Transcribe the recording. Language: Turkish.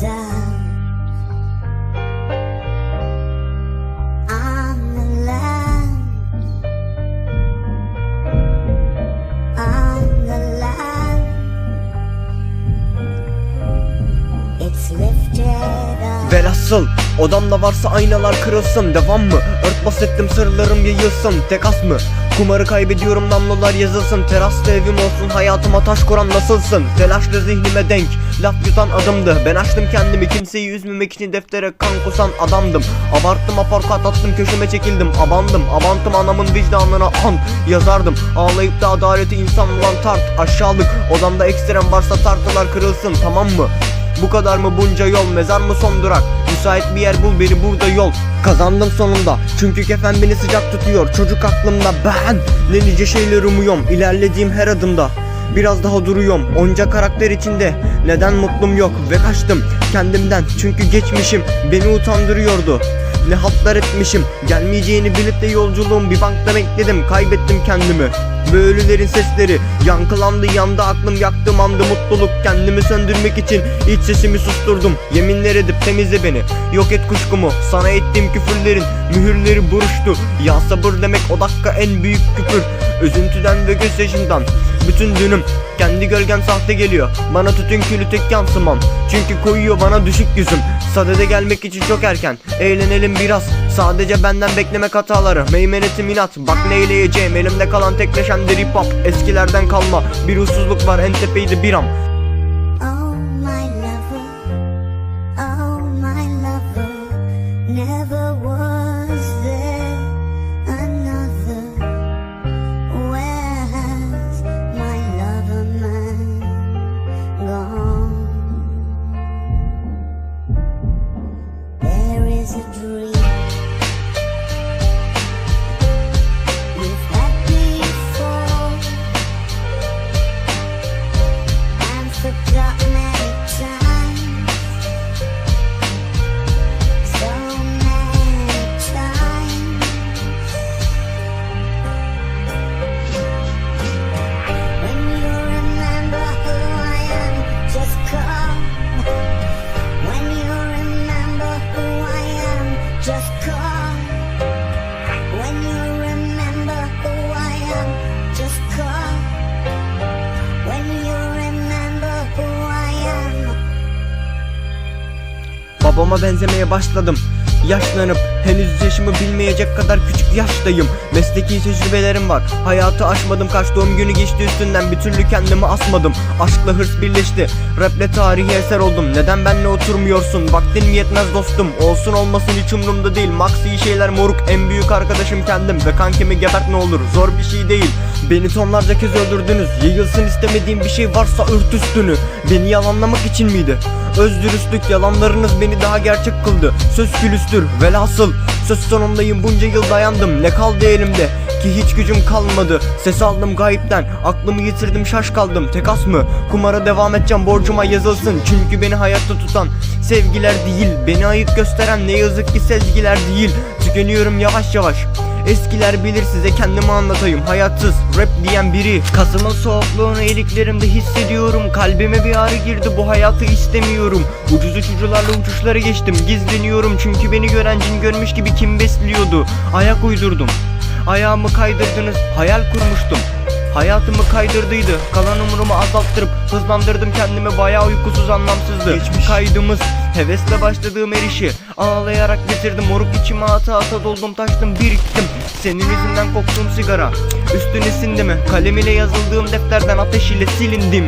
desire. Nasıl? Odamda varsa aynalar kırılsın Devam mı? Örtbas ettim sırlarım yayılsın Tek as mı? Kumarı kaybediyorum namlular yazılsın Terasta evim olsun hayatıma taş kuran nasılsın? Telaşlı zihnime denk Laf yutan adımdı Ben açtım kendimi kimseyi üzmemek için deftere kan kusan adamdım Abarttım aparkat attım köşeme çekildim Abandım abantım anamın vicdanına an Yazardım ağlayıp da adaleti insan olan tart Aşağılık odamda ekstrem varsa tartılar kırılsın tamam mı? Bu kadar mı bunca yol mezar mı son durak? Müsait bir yer bul beni burada yol. Kazandım sonunda çünkü kefen beni sıcak tutuyor. Çocuk aklımda ben ne nice şeyler umuyorum. İlerlediğim her adımda Biraz daha duruyorum. Onca karakter içinde Neden mutlum yok? Ve kaçtım kendimden Çünkü geçmişim beni utandırıyordu ne hatlar etmişim Gelmeyeceğini bilip de yolculuğum. Bir bankta bekledim Kaybettim kendimi. Ve ölülerin sesleri Yankılandı yandı aklım yaktım andı mutluluk. Kendimi söndürmek için iç sesimi susturdum. Yeminler edip temizle beni. Yok et kuşkumu Sana ettiğim küfürlerin mühürleri buruştu. Ya sabır demek o dakika en büyük küfür. Üzüntüden ve gözyaşından bütün dünüm kendi gölgen sahte geliyor. Bana tütün külü tek yansımam. Çünkü koyuyor bana düşük yüzüm. Sadede gelmek için çok erken. Eğlenelim biraz. Sadece benden beklemek hataları. Meymenetim inat. Bak neyleyeceğim Elimde kalan tek neşemdir hip hop. Eskilerden kalma. Bir huysuzluk var. En tepeydi bir am is a dream Babama benzemeye başladım. Yaşlanıp henüz yaşımı bilmeyecek kadar küçük yaştayım. Mesleki tecrübelerim var. Hayatı aşmadım. Kaç doğum günü geçti üstünden Bir türlü kendimi asmadım. Aşkla hırs birleşti. Raple tarihi eser oldum. Neden benle oturmuyorsun? Vaktin yetmez dostum. Olsun olmasın hiç umurumda değil. Max iyi şeyler moruk. En büyük arkadaşım kendim. Ve kankemi gebert ne olur. Zor bir şey değil. Beni tonlarca kez öldürdünüz. Yayılsın istemediğim bir şey varsa ört üstünü. Beni yalanlamak için miydi? Özdürüstlük yalanlarınız beni daha gerçek kıldı. Söz külüstür velhasıl. Söz sonundayım bunca yıl dayandım. Ne kaldı elimde? Ki hiç gücüm kalmadı. Ses aldım gayipten aklımı yitirdim şaş kaldım. Tek as mı? Kumara devam edeceğim borcuma yazılsın. Çünkü beni hayatta tutan sevgiler değil. Beni ayık gösteren ne yazık ki sezgiler değil. Tükeniyorum yavaş yavaş Eskiler bilir size kendimi anlatayım. Hayatsız rap diyen biri. Kasımın soğukluğunu iliklerimde hissediyorum. Kalbime bir ağrı girdi bu hayatı istemiyorum. Ucuz uçucularla uçuşları geçtim Gizleniyorum. Çünkü beni gören cin görmüş gibi kim besliyordu? Ayak uydurdum. Ayağımı kaydırdınız hayal kurmuştum. Hayatımı kaydırdıydı Kalan umurumu azalttırıp Hızlandırdım. Kendimi bayağı uykusuz anlamsızdı. Geçmiş. Kaydımız Hevesle başladığım her Ağlayarak bitirdim. Moruk içime ata ata doldum taştım biriktim. Senin yüzünden koktuğum sigara Üstüne sindi mi? Kalem ile yazıldığım defterden ateş ile silindim